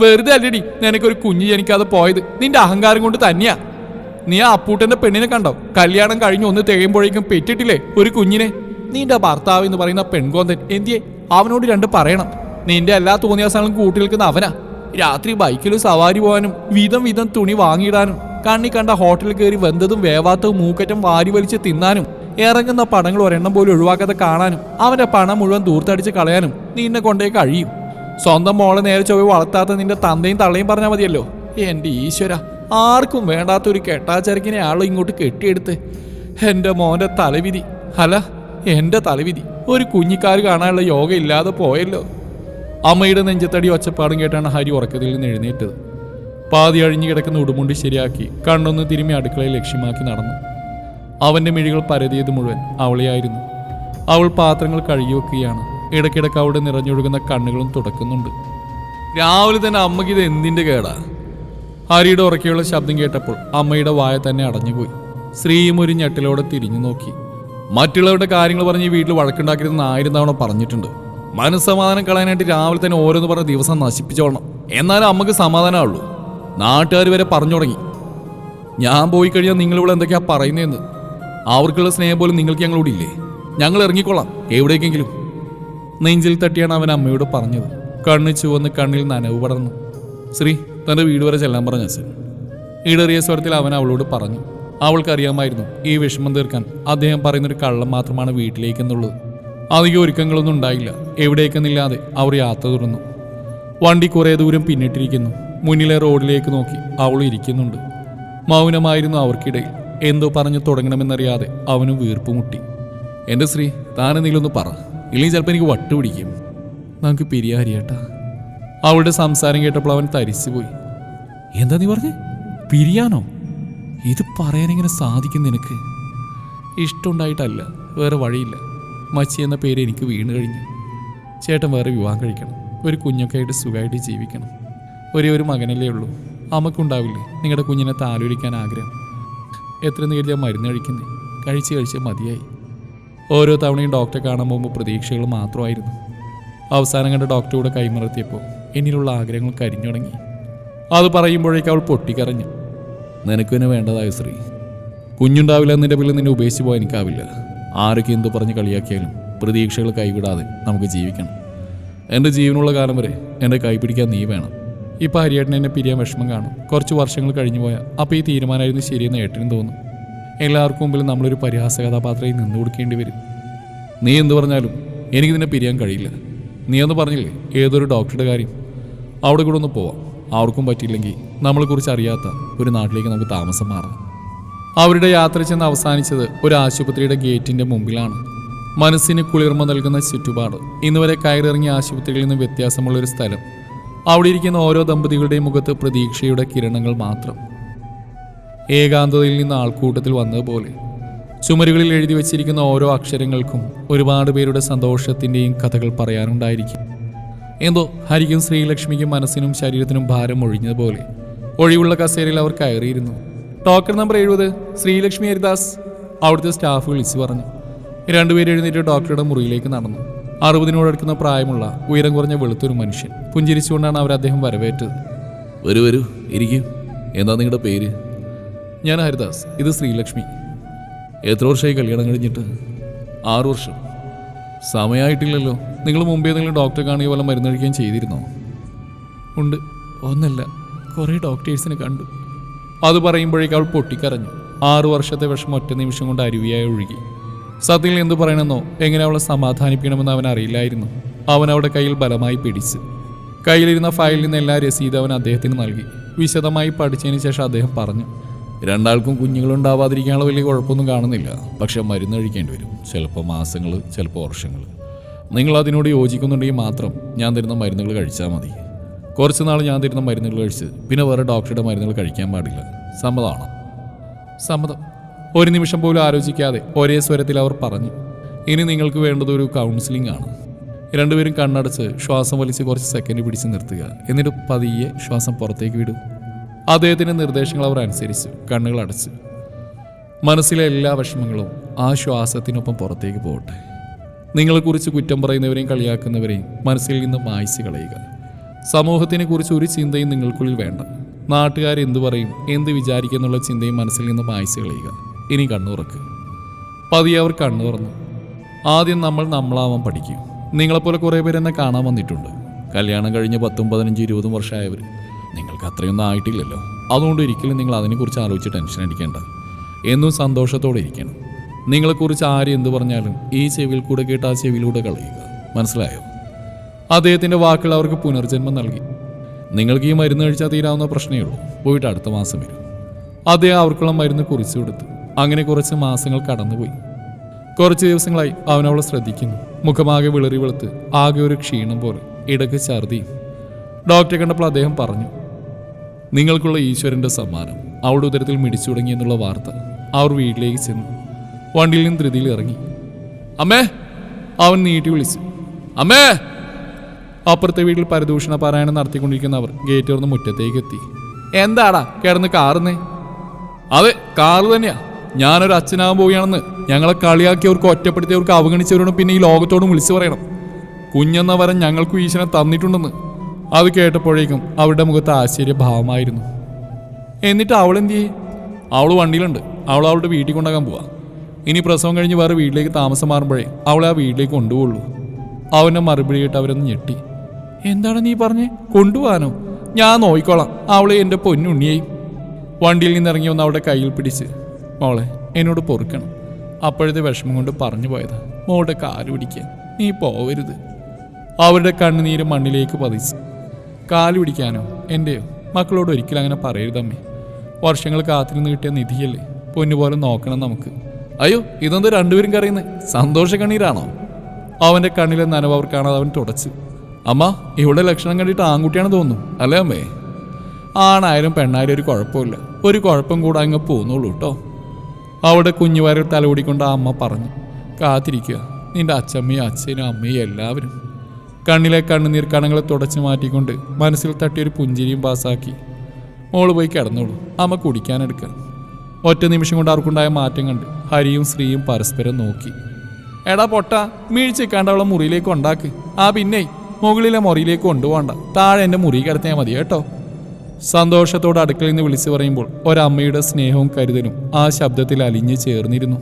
വെറുതെ അല്ലടി നിനക്കൊരു കുഞ്ഞ് ജനിക്കാതെ പോയത്. നിന്റെ അഹങ്കാരം കൊണ്ട് തന്നെയാ. നീ ആ അപ്പൂട്ടന്റെ പെണ്ണിനെ കണ്ടോ? കല്യാണം കഴിഞ്ഞ് ഒന്ന് തികയുമ്പോഴേക്കും പെറ്റിട്ടില്ലേ ഒരു കുഞ്ഞിനെ? നിന്റെ ഭർത്താവ് എന്ന് പറയുന്ന പെൺകോന്തൻ എന്തിയെ? അവനോട് രണ്ട് പറയണം. നിന്റെ എല്ലാ തോന്നിയാസങ്ങളും കൂട്ടി നിൽക്കുന്ന അവനാ. രാത്രി ബൈക്കിൽ സവാരി പോകാനും വിധം വിധം തുണി വാങ്ങിയിടാനും കണ്ണി കണ്ട ഹോട്ടലിൽ കയറി വെന്തതും വേവാത്തതും മൂക്കറ്റം വാരി വലിച്ച് തിന്നാനും ഇറങ്ങുന്ന പടങ്ങൾ ഒരെണ്ണം പോലും ഒഴിവാക്കാതെ കാണാനും അവന്റെ പണം മുഴുവൻ ദൂർത്തടിച്ച് കളയാനും നിന്നെ കൊണ്ടേ കഴിയും. സ്വന്തം മോളെ നേരെ ചൊവ്വ വളർത്താത്ത നിന്റെ തന്തയും തള്ളയും പറഞ്ഞാൽ മതിയല്ലോ. എന്റെ ഈശ്വര ആർക്കും വേണ്ടാത്ത ഒരു കെട്ടാച്ചരക്കിനെ ആളോ ഇങ്ങോട്ട് കെട്ടിയെടുത്ത് എന്റെ മോന്റെ തലവിധി അല്ല എന്റെ തലവിധി. ഒരു കുഞ്ഞിക്കാർ കാണാനുള്ള യോഗ ഇല്ലാതെ പോയല്ലോ. അമ്മയുടെ നെഞ്ചത്തടി ഒച്ചപ്പാടും കേട്ടാണ് ഹരി ഉറക്കത്തിൽ നിന്ന് എഴുന്നേറ്റത്. പാതി അഴിഞ്ഞു കിടക്കുന്ന ഉടുമുണ്ടി ശരിയാക്കി കണ്ണൊന്ന് തിരുമ്മി അടുക്കളയിൽ ലക്ഷ്യമാക്കി നടന്നു. അവന്റെ മിഴികൾ പരതിയത് മുഴുവൻ അവളെയായിരുന്നു. അവൾ പാത്രങ്ങൾ കഴുകി വെക്കുകയാണ്. ഇടയ്ക്കിടയ്ക്ക് അവിടെ നിറഞ്ഞൊഴുകുന്ന കണ്ണുകളും തുടക്കുന്നുണ്ട്. രാവിലെ തന്നെ അമ്മയ്ക്ക് ഇത് എന്തിന്റെ കേടാ? ഹരിയുടെ ഉറക്കെയുള്ള ശബ്ദം കേട്ടപ്പോൾ അമ്മയുടെ വായ തന്നെ അടഞ്ഞുപോയി. ശ്രീയും ഒരു ഞെട്ടിലോടെ തിരിഞ്ഞു നോക്കി. മറ്റുള്ളവരുടെ കാര്യങ്ങൾ പറഞ്ഞ് വീട്ടിൽ വഴക്കുണ്ടാക്കരുതെന്ന് ആയിരം തവണ പറഞ്ഞിട്ടുണ്ട്. മനസ്സമാധാനം കളയാനായിട്ട് രാവിലെ തന്നെ ഓരോന്ന് പറഞ്ഞ ദിവസം നശിപ്പിച്ചോളണം. എന്നാലും അമ്മയ്ക്ക് സമാധാനമുള്ളൂ നാട്ടുകാർ വരെ പറഞ്ഞു തുടങ്ങി. ഞാൻ പോയി കഴിഞ്ഞാൽ നിങ്ങളിവിടെ എന്തൊക്കെയാ പറയുന്നതെന്ന്. അവർക്കുള്ള സ്നേഹം പോലും നിങ്ങൾക്ക് ഞങ്ങളോട് ഇല്ലേ? ഞങ്ങൾ ഇറങ്ങിക്കൊള്ളാം. എവിടേക്കെങ്കിലും. നെഞ്ചിൽ തട്ടിയാണ് അവൻ അമ്മയോട് പറഞ്ഞത്. കണ്ണു ചുവന്ന് കണ്ണിൽ നനവ് പടർന്നു. ശ്രീ തന്റെ വീട് വരെ ചെല്ലാൻ പറഞ്ഞ അച്ഛൻ. ഈടേറിയ സ്വരത്തിൽ അവൻ അവളോട് പറഞ്ഞു. അവൾക്കറിയാമായിരുന്നു ഈ വിഷമം തീർക്കാൻ അദ്ദേഹം പറയുന്നൊരു കള്ളം മാത്രമാണ് വീട്ടിലേക്കെന്നുള്ളത്. അധികം ഒരുക്കങ്ങളൊന്നും ഉണ്ടായില്ല. എവിടേക്കെന്നില്ലാതെ അവർ യാത്ര തുടർന്നു. വണ്ടി കുറേ ദൂരം പിന്നിട്ടിരിക്കുന്നു. മുന്നിലെ റോഡിലേക്ക് നോക്കി അവൾ ഇരിക്കുന്നുണ്ട്. മൗനമായിരുന്നു അവർക്കിടയിൽ. എന്തോ പറഞ്ഞു തുടങ്ങണമെന്നറിയാതെ അവനും വീർപ്പ് മുട്ടി. എന്റെ ശ്രീ താനെന്തെങ്കിലും ഒന്ന് പറ. ഇല്ലെങ്കിൽ ചിലപ്പോൾ എനിക്ക് വട്ട് പിടിക്കും. നമുക്ക് പിരിയാരിയേട്ടാ അവളുടെ സംസാരം കേട്ടപ്പോൾ അവൻ തരിച്ചുപോയി. എന്താ നീ പറഞ്ഞേ? പിരിയാനോ ഇത് പറയാനെങ്ങനെ സാധിക്കും നിനക്ക്? ഇഷ്ടമുണ്ടായിട്ടല്ല വേറെ വഴിയില്ല. മച്ചി എന്ന പേര് എനിക്ക് വീണ് കഴിഞ്ഞു. ചേട്ടൻ വേറെ വിവാഹം കഴിക്കണം. ഒരു കുഞ്ഞൊക്കെ ആയിട്ട് സുഖമായിട്ട് ജീവിക്കണം. ഒരേ ഒരു മകനല്ലേ ഉള്ളൂ. അമ്മക്കുണ്ടാവില്ലേ? നിങ്ങളുടെ കുഞ്ഞിനെ താലോലിക്കാൻ ആഗ്രഹം. എത്ര നേരിയ മരുന്ന് കഴിക്കുന്നേ? കഴിച്ച് കഴിച്ച് മതിയായി. ഓരോ തവണയും ഡോക്ടറെ കാണാൻ പോകുമ്പോൾ പ്രതീക്ഷകൾ മാത്രമായിരുന്നു. അവസാനം കണ്ട ഡോക്ടറോട് കൂടെ കൈമറത്തിയപ്പോൾ എന്നിലുള്ള ആഗ്രഹങ്ങൾ കരിഞ്ഞു തുടങ്ങി. അത് പറയുമ്പോഴേക്കും അവൾ പൊട്ടിക്കരഞ്ഞു. നിനക്ക് തന്നെ വേണ്ടതായ ശ്രീ? കുഞ്ഞുണ്ടാവില്ല എന്നിന്റെ പേരിൽ നിന്നെ ഉപേക്ഷിച്ച് പോകാൻ എനിക്കാവില്ല. ആരൊക്കെ എന്തു പറഞ്ഞ് കളിയാക്കിയാലും പ്രതീക്ഷകൾ കൈവിടാതെ നമുക്ക് ജീവിക്കണം. എന്റെ ജീവനുള്ള കാലം വരെ എന്റെ കൈ പിടിക്കാൻ നീ വേണം. ഇപ്പം ഹരിയേട്ടൻ എന്നെ പിരിയാൻ വിഷമം കാണും. കുറച്ച് വർഷങ്ങൾ കഴിഞ്ഞു പോയാൽ അപ്പോൾ ഈ തീരുമാനമായിരുന്നു ശരിയെന്ന് ഏട്ടനും തോന്നും. എല്ലാവർക്കും മുമ്പിൽ നമ്മളൊരു പരിഹാസ കഥാപാത്രമായി നിന്നു കൊടുക്കേണ്ടി വരും. നീ എന്ത് പറഞ്ഞാലും എനിക്ക് നിന്നെ പിരിയാൻ കഴിയില്ല. നീ എന്ന് പറഞ്ഞില്ലേ ഏതൊരു ഡോക്ടറുടെ കാര്യം? അവിടെ കൂടെ ഒന്ന് പോവാം. അവർക്കും പറ്റിയില്ലെങ്കിൽ നമ്മളെക്കുറിച്ച് അറിയാത്ത ഒരു നാട്ടിലേക്ക് നമുക്ക് താമസം മാറാം. അവരുടെ യാത്ര ചെന്ന് അവസാനിച്ചത് ഒരു ആശുപത്രിയുടെ ഗേറ്റിന്റെ മുമ്പിലാണ്. മനസ്സിന് കുളിർമ നൽകുന്ന ചുറ്റുപാട്. ഇന്നുവരെ കയറിറങ്ങിയ ആശുപത്രികളിൽ നിന്ന് വ്യത്യാസമുള്ളൊരു സ്ഥലം. അവിടെ ഇരിക്കുന്ന ഓരോ ദമ്പതികളുടെയും മുഖത്ത് പ്രതീക്ഷയുടെ കിരണങ്ങൾ മാത്രം. ഏകാന്തതയിൽ നിന്ന് ആൾക്കൂട്ടത്തിൽ വന്നതുപോലെ. ചുമരുകളിൽ എഴുതി വച്ചിരിക്കുന്ന ഓരോ അക്ഷരങ്ങൾക്കും ഒരുപാട് പേരുടെ സന്തോഷത്തിന്റെയും കഥകൾ പറയാനുണ്ടായിരിക്കും എന്തോ ഹരിക്കും ശ്രീലക്ഷ്മിക്കും മനസ്സിനും ശരീരത്തിനും ഭാരം ഒഴിഞ്ഞതുപോലെ ഒഴിവുള്ള കസേരയിൽ അവർ കയറിയിരുന്നു. ടോക്കൺ നമ്പർ എഴുപത് ശ്രീലക്ഷ്മി ഹരിദാസ് അവിടുത്തെ സ്റ്റാഫ് വിളിച്ചു പറഞ്ഞു. രണ്ടുപേരും എഴുന്നേറ്റ് ഡോക്ടറുടെ മുറിയിലേക്ക് നടന്നു. അറുപതിനോടടുക്കുന്ന പ്രായമുള്ള ഉയരം കുറഞ്ഞ വെളുത്തൊരു മനുഷ്യൻ പുഞ്ചിരിച്ചുകൊണ്ടാണ് അവർ അദ്ദേഹം വരവേറ്റത്. വരൂ വരൂ ഇരിക്കും. എന്താ നിങ്ങളുടെ പേര്? ഞാൻ ഹരിദാസ് ഇത് ശ്രീലക്ഷ്മി. എത്ര വർഷമായി കല്യാണം കഴിഞ്ഞിട്ട്? ആറു വർഷം. സമയമായിട്ടില്ലല്ലോ നിങ്ങൾ മുമ്പ് ഏതെങ്കിലും ഡോക്ടറെ കാണുകയോ വല്ല മരുന്ന് കഴിക്കുകയും ചെയ്തിരുന്നോ? ഉണ്ട്. ഒന്നല്ല കുറേ ഡോക്ടേഴ്സിനെ കണ്ടു. അത് പറയുമ്പോഴേക്ക് അവൾ പൊട്ടിക്കരഞ്ഞു. ആറു വർഷത്തെ വിഷമം ഒറ്റ നിമിഷം കൊണ്ട് അരുവിയായി ഒഴുകി. സത്യയിൽ എന്തു പറയണമെന്നോ എങ്ങനെ അവളെ സമാധാനിപ്പിക്കണമെന്ന് അവൻ അറിയില്ലായിരുന്നു. അവൻ അവളുടെ കയ്യിൽ ബലമായി പിടിച്ച്. കയ്യിലിരുന്ന ഫയലിൽ നിന്ന് എല്ലാ രസീത് അവൻ അദ്ദേഹത്തിന് നൽകി. വിശദമായി പഠിച്ചതിന് ശേഷം അദ്ദേഹം പറഞ്ഞു രണ്ടാൾക്കും കുഞ്ഞുങ്ങളുണ്ടാവാതിരിക്കാനുള്ള വലിയ കുഴപ്പമൊന്നും കാണുന്നില്ല. പക്ഷെ മരുന്ന് കഴിക്കേണ്ടി വരും. ചിലപ്പോൾ മാസങ്ങൾ ചിലപ്പോൾ വർഷങ്ങൾ നിങ്ങൾ അതിനോട് യോജിക്കുന്നുണ്ടെങ്കിൽ മാത്രം ഞാൻ തരുന്ന മരുന്നുകൾ കഴിച്ചാൽ മതി. കുറച്ച് നാൾ ഞാൻ തരുന്ന മരുന്നുകൾ കഴിച്ച് പിന്നെ വേറെ ഡോക്ടറുടെ മരുന്നുകൾ കഴിക്കാൻ പാടില്ല. സമ്മതമാണ്? സമ്മതം. ഒരു നിമിഷം പോലും ആലോചിക്കാതെ ഒരേ സ്വരത്തിൽ അവർ പറഞ്ഞു ഇനി നിങ്ങൾക്ക് വേണ്ടത് ഒരു കൗൺസിലിംഗ് ആണ്. രണ്ടുപേരും കണ്ണടച്ച് ശ്വാസം വലിച്ച് കുറച്ച് സെക്കൻഡ് പിടിച്ച് നിർത്തുക. എന്നിട്ട് പതിയെ ശ്വാസം പുറത്തേക്ക് വിടും. അദ്ദേഹത്തിന്റെ നിർദ്ദേശങ്ങൾ അവർ അനുസരിച്ചു കണ്ണുകൾ അടച്ചു മനസ്സിലെ എല്ലാ വിഷമങ്ങളും ആ ശ്വാസത്തിനൊപ്പം പുറത്തേക്ക് പോകട്ടെ. നിങ്ങളെക്കുറിച്ച് കുറ്റം പറയുന്നവരെയും കളിയാക്കുന്നവരെയും മനസ്സിൽ നിന്ന് മായ്ച്ചു കളയുക. സമൂഹത്തിനെ കുറിച്ച് ഒരു ചിന്തയും നിങ്ങൾക്കുള്ളിൽ വേണ്ട. നാട്ടുകാരെന്തു പറയും എന്ത് വിചാരിക്കും എന്നുള്ള ചിന്തയും മനസ്സിൽ നിന്ന് മായ്ച്ചു കളയുക. ഇനി കണ്ണുറക്ക്. പതിയെ അവർ കണ്ണു തുറന്നു ആദ്യം നമ്മൾ നമ്മളാവാൻ പഠിക്കും. നിങ്ങളെപ്പോലെ കുറേ പേരെന്നെ കാണാൻ വന്നിട്ടുണ്ട്. കല്യാണം കഴിഞ്ഞ് പത്തും പതിനഞ്ചും ഇരുപതും വർഷമായവർ നിങ്ങൾക്ക് അത്രയൊന്നും ആയിട്ടില്ലല്ലോ. അതുകൊണ്ട് ഒരിക്കലും നിങ്ങൾ അതിനെക്കുറിച്ച് ആലോചിച്ച് ടെൻഷൻ അടിക്കേണ്ട. എന്നും സന്തോഷത്തോടെ ഇരിക്കണം. നിങ്ങളെക്കുറിച്ച് ആര് എന്ത് പറഞ്ഞാലും ഈ ചെവിയിൽ കൂടെ കേട്ട് ആ ചെവിയിലൂടെ കളയുക. മനസ്സിലായോ? അദ്ദേഹത്തിന്റെ വാക്കുകൾ അവർക്ക് പുനർജന്മം നൽകി. നിങ്ങൾക്ക് ഈ മരുന്ന് കഴിച്ചാൽ തീരാവുന്ന പ്രശ്നമേ ഉള്ളൂ. പോയിട്ട് അടുത്ത മാസം വരും. അദ്ദേഹം അവർക്കുള്ള മരുന്ന് കുറിച്ചു കൊടുത്തു. അങ്ങനെ കുറച്ച് മാസങ്ങൾ കടന്നുപോയി. കുറച്ച് ദിവസങ്ങളായി അവനവളെ ശ്രദ്ധിക്കുന്നു. മുഖമാകെ വിളറി വെളുത്ത് ആകെ ഒരു ക്ഷീണം പോലെ ഇടയ്ക്ക് ഛർദിയും ഡോക്ടറെ കണ്ടപ്പോൾ അദ്ദേഹം പറഞ്ഞു നിങ്ങൾക്കുള്ള ഈശ്വരന്റെ സമ്മാനം. അവളുടെ ഉദരത്തിൽ മിടിച്ചു തുടങ്ങി എന്നുള്ള വാർത്ത അവർ വീട്ടിലേക്ക് ചെന്നു. വണ്ടിയിൽ നിന്ന് ധൃതിയിൽ ഇറങ്ങി. അമ്മേ! അവൻ നീട്ടി വിളിച്ചു. അമ്മേ! അപ്പുറത്തെ വീട്ടിൽ പരദൂഷണ പാരായണം നടത്തിക്കൊണ്ടിരിക്കുന്നവർ ഗേറ്റ് തുറന്ന് മുറ്റത്തേക്ക് എത്തി. എന്താടാ? കിടന്ന് കാറുന്നേ? അതെ കാറ് തന്നെയാ. ഞാനൊരു അച്ഛനാകാൻ പോവുകയാണെന്ന് ഞങ്ങളെ കളിയാക്കിയവർക്ക് ഒറ്റപ്പെടുത്തിയവർക്ക് അവഗണിച്ചവരോടും പിന്നെ ഈ ലോകത്തോടും വിളിച്ചു പറയണം. കുഞ്ഞെന്ന വരം ഞങ്ങൾക്കും ഈശ്വരൻ തന്നിട്ടുണ്ടെന്ന് അത് കേട്ടപ്പോഴേക്കും അവരുടെ മുഖത്ത് ആശ്ചര്യഭാവമായിരുന്നു. എന്നിട്ട് അവൾ ചെയ്യേ അവൾ വണ്ടിയിലുണ്ട്. അവൾ അവളുടെ വീട്ടിൽ കൊണ്ടാകാൻ പോവാ. ഇനി പ്രസവം കഴിഞ്ഞ് വേറെ വീട്ടിലേക്ക് താമസം മാറുമ്പോഴേ അവളെ ആ വീട്ടിലേക്ക് കൊണ്ടുപോകുള്ളൂ അവനെ മറുപടി കേട്ട് അവരൊന്ന് ഞെട്ടി. എന്താണ് നീ പറഞ്ഞേ? കൊണ്ടുപോകാനോ? ഞാൻ നോക്കിക്കോളാം അവളെ എന്റെ പൊന്നുണ്ണിയായി വണ്ടിയിൽ നിന്ന് ഇറങ്ങി വന്ന് അവളുടെ കയ്യിൽ പിടിച്ച് മോളെ എന്നോട് പൊറുക്കണം. അപ്പോഴത്തെ വിഷമം കൊണ്ട് പറഞ്ഞു പോയതാ. മോളുടെ കാൽ പിടിക്കാൻ. നീ പോവരുത്. അവരുടെ കണ്ണുനീര് മണ്ണിലേക്ക് പതിച്ച്. കാൽ പിടിക്കാനോ? എന്റെയോ മക്കളോട് ഒരിക്കലും അങ്ങനെ പറയരുതമ്മേ വർഷങ്ങൾ കാത്തിരുന്ന് കിട്ടിയ നിധിയല്ലേ? പൊന്നുപോലെ നോക്കണം നമുക്ക്. അയ്യോ ഇതെന്ത് രണ്ടുപേരും കറിയുന്നത് സന്തോഷ കണ്ണീരാണോ? അവന്റെ കണ്ണിലെ നനവ് അവർ കാണാതെ അവൻ തുടച്ച്. അമ്മ ഇവിടെ ലക്ഷണം കണ്ടിട്ട് ആൺകുട്ടിയാണ് തോന്നുന്നു. അല്ലേ അമ്മേ? ആണായാലും പെണ്ണായാലും ഒരു കുഴപ്പമില്ല. ഒരു കുഴപ്പം കൂടെ അങ്ങ് പോകുന്നുള്ളൂ കേട്ടോ അവിടെ കുഞ്ഞുവാരിൽ തലോടിക്കൊണ്ട് ആ അമ്മ പറഞ്ഞു കാത്തിരിക്കുക. നിന്റെ അച്ഛമ്മയും അച്ഛനും അമ്മയും എല്ലാവരും കണ്ണിലെ കണ്ണുനീർ കണങ്ങളെ തുടച്ചു മാറ്റിക്കൊണ്ട് മനസ്സിൽ തട്ടിയൊരു പുഞ്ചിരിയും പാസാക്കി. മോൾ പോയി കിടന്നോളൂ. അമ്മ കുടിക്കാനെടുക്കുക ഒറ്റ നിമിഷം കൊണ്ട് അവർക്കുണ്ടായ മാറ്റം കണ്ട് ഹരിയും ശ്രീയും പരസ്പരം നോക്കി. എടാ പൊട്ട മീഴ്ചക്കാണ്ട് അവളെ മുറിയിലേക്ക് ഉണ്ടാക്ക്. ആ പിന്നെ മുകളിലെ മുറിയിലേക്ക് കൊണ്ടുപോകണ്ട. താഴെ എന്റെ മുറി കിടത്തിയാൽ മതി കേട്ടോ. സന്തോഷത്തോടെ അടുക്കളയിൽ നിന്ന് വിളിച്ചു പറയുമ്പോൾ ഒരമ്മയുടെ സ്നേഹവും കരുതലും ആ ശബ്ദത്തിൽ അലിഞ്ഞു ചേർന്നിരുന്നു.